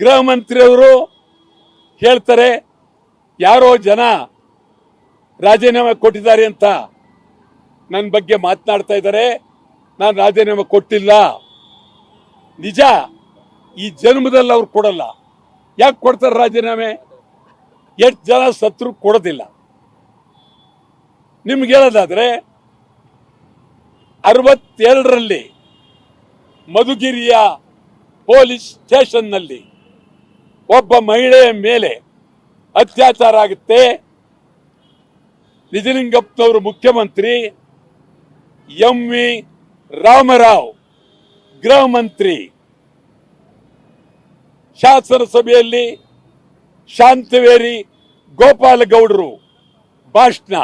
ಗೃಹ ಮಂತ್ರಿಯವರು ಹೇಳ್ತಾರೆ, ಯಾರೋ ಜನ ರಾಜೀನಾಮೆ ಕೊಟ್ಟಿದ್ದಾರೆ ಅಂತ ನನ್ನ ಬಗ್ಗೆ ಮಾತನಾಡ್ತಾ ಇದ್ದಾರೆ, ನಾನು ರಾಜೀನಾಮೆ ಕೊಟ್ಟಿಲ್ಲ. ನಿಜ, ಈ ಜನ್ಮದಲ್ಲಿ ಅವ್ರು ಕೊಡಲ್ಲ. ಯಾಕೆ ಕೊಡ್ತಾರೆ ರಾಜೀನಾಮೆ? ಎಷ್ಟು ಜನ ಸತ್ರು ಕೊಡೋದಿಲ್ಲ. ನಿಮ್ಗೆ ಹೇಳೋದಾದರೆ, ಅರವತ್ತೆರಡರಲ್ಲಿ ಮಧುಗಿರಿಯ ಪೊಲೀಸ್ ಸ್ಟೇಷನ್ನಲ್ಲಿ ಒಬ್ಬ ಮಹಿಳೆಯ ಮೇಲೆ ಅತ್ಯಾಚಾರ ಆಗುತ್ತೆ. ನಿಜಲಿಂಗಪ್ಪನವರು ಮುಖ್ಯಮಂತ್ರಿ ಎಂ ವಿ ರಾಮರಾವ್, ಗೃಹ ಮಂತ್ರಿ. ಶಾಸನ ಸಭೆಯಲ್ಲಿ ಶಾಂತವೇರಿ ಗೋಪಾಲಗೌಡರು ಭಾಷಣ.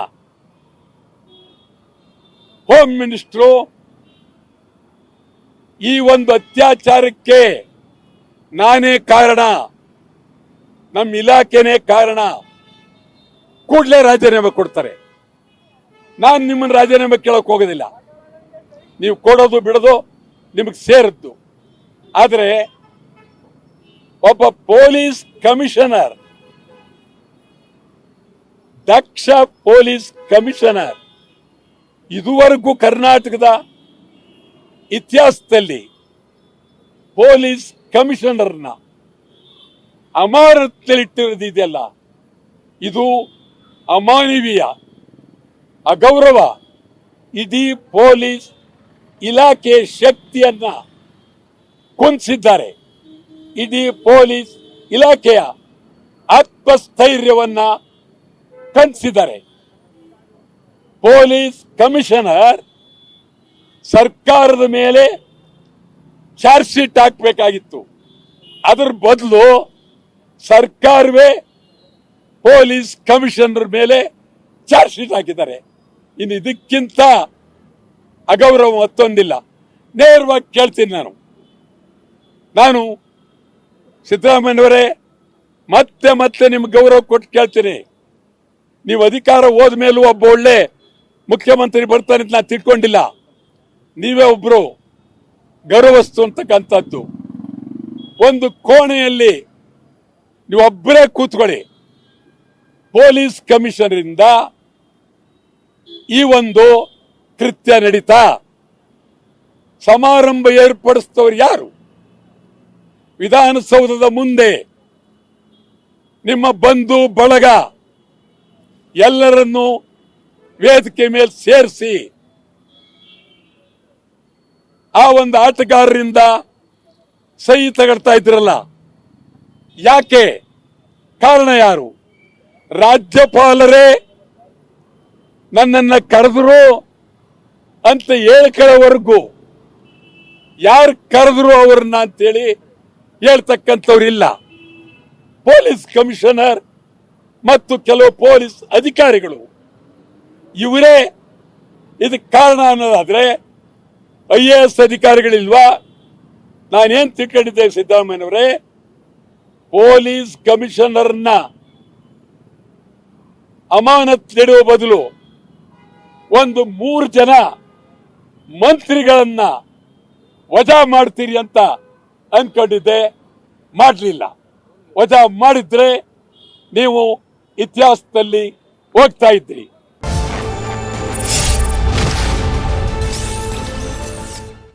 ಹೋಮ್ ಮಿನಿಸ್ಟ್ರು ಈ ಒಂದು ಅತ್ಯಾಚಾರಕ್ಕೆ ನಾನೇ ಕಾರಣ. ನಮ್ಮ ಇಲಾಖೆನೇ ಕಾರಣ. ಕೂಡಲೇ ರಾಜೀನಾಮೆ ಕೊಡ್ತಾರೆ. ನಾನು ನಿಮ್ಮನ್ನು ರಾಜೀನಾಮೆ ಕೇಳಕ್ ಹೋಗೋದಿಲ್ಲ. ನೀವು ಕೊಡೋದು, ಬಿಡೋದು ನಿಮಗೆ ಸೇರದ್ದು. ಆದರೆ ಒಬ್ಬ ಪೊಲೀಸ್ ಕಮಿಷನರ್, ದಕ್ಷ ಪೊಲೀಸ್ ಕಮಿಷನರ್, ಇದುವರೆಗೂ ಕರ್ನಾಟಕದ ಇತಿಹಾಸದಲ್ಲಿ ಪೊಲೀಸ್ ಕಮಿಷನರ್ನ ಅಮಾನತಿಯಲ್ಲಿಟ್ಟಿರೋದಿದೆಯಲ್ಲ ಇದು ಅಮಾನವೀಯ, ಅಗೌರವ, ಇಡೀ ಪೊಲೀಸ್ ಇಲಾಖೆ ಶಕ್ತಿಯನ್ನ ಕುಂದಿಸಿದ್ದಾರೆ. ಇಡೀ ಪೊಲೀಸ್ ಇಲಾಖೆಯ ಆತ್ಮಸ್ಥೈರ್ಯವನ್ನ ಕಂಚಿದ್ದಾರೆ ಪೊಲೀಸ್ ಕಮಿಷನರ್ ಸರ್ಕಾರದ ಮೇಲೆ ಚಾರ್ಜ್ ಶೀಟ್ ಹಾಕಬೇಕಾಗಿತ್ತು. ಅದರ ಬದಲು ಸರ್ಕಾರವೇ ಪೊಲೀಸ್ ಕಮಿಷನರ್ ಮೇಲೆ ಚಾರ್ಜ್ ಶೀಟ್ ಹಾಕಿದ್ದಾರೆ. ಇನ್ನು ಇದಕ್ಕಿಂತ ಅಗೌರವ ಮತ್ತೊಂದಿಲ್ಲ. ನೇರವಾಗಿ ಕೇಳ್ತೀನಿ ನಾನು. ನಾನು ಸಿದ್ದರಾಮಯ್ಯವರೇ, ಮತ್ತೆ ಮತ್ತೆ ನಿಮ್ಗೆ ಗೌರವ ಕೊಟ್ಟು ಕೇಳ್ತೀನಿ. ನೀವು ಅಧಿಕಾರ ಹೋದ ಮೇಲೂ ಒಬ್ಬ ಒಳ್ಳೆ ಮುಖ್ಯಮಂತ್ರಿ ಬರ್ತಾನೆ ಅಂತ ನಾನು ತಿಳ್ಕೊಂಡಿಲ್ಲ. ನೀವೇ ಒಬ್ರು ಗೌರವಸ್ತು ಅಂತಕ್ಕಂಥದ್ದು ಒಂದು ಕೋಣೆಯಲ್ಲಿ ನೀವೊಬ್ಬರೇ ಕೂತ್ಕೊಳ್ಳಿ. ಪೊಲೀಸ್ ಕಮಿಷನರಿಂದ ಈ ಒಂದು ಕೃತ್ಯ ನಡೀತಾ. ಸಮಾರಂಭ ಏರ್ಪಡಿಸಿದವರು ಯಾರು? ವಿಧಾನಸೌಧದ ಮುಂದೆ ನಿಮ್ಮ ಬಂಧು ಬಳಗ ಎಲ್ಲರನ್ನು ವೇದಿಕೆ ಮೇಲೆ ಸೇರಿಸಿ ಆ ಒಂದು ಆಟಗಾರರಿಂದ ಸಹಿ ತಗೊಳ್ತಾ ಇದ್ರಲ್ಲ ಯಾಕೆ? ಕಾರಣ ಯಾರು? ರಾಜ್ಯಪಾಲರೇ ನನ್ನನ್ನ ಕರೆದ್ರು ಅಂತ ಹೇಳ್ಕೊಳ್ಳೋವರೆಗೂ ಯಾರು ಕರೆದ್ರು ಅವ್ರನ್ನ ಅಂತೇಳಿ ಹೇಳ್ತಕ್ಕಂಥವ್ರು ಇಲ್ಲ. ಪೊಲೀಸ್ ಕಮಿಷನರ್ ಮತ್ತು ಕೆಲವು ಪೊಲೀಸ್ ಅಧಿಕಾರಿಗಳು. ಇವರೇ ಇದಕ್ಕೆ ಕಾರಣ ಅನ್ನೋದಾದರೆ ಐ ಎ ಎಸ್ ಅಧಿಕಾರಿಗಳಿಲ್ವಾ? ನಾನೇನು ತಿಳ್ಕೊಂಡಿದ್ದೆ ಸಿದ್ದರಾಮಯ್ಯನವರೇ ಪೊಲೀಸ್ ಕಮಿಷನರ್ನ ಅಮಾನತ್ ನೀಡುವ ಬದಲು ಒಂದು ಮೂರು ಜನ ಮಂತ್ರಿಗಳನ್ನ ವಜಾ ಮಾಡ್ತೀರಿ ಅಂತ ಅನ್ಕೊಂಡಿದ್ದೆ. ಮಾಡಲಿಲ್ಲ. ವಜಾ ಮಾಡಿದ್ರೆ ನೀವು ಇತಿಹಾಸದಲ್ಲಿ ಹೋಗ್ತಾ ಇದ್ರಿ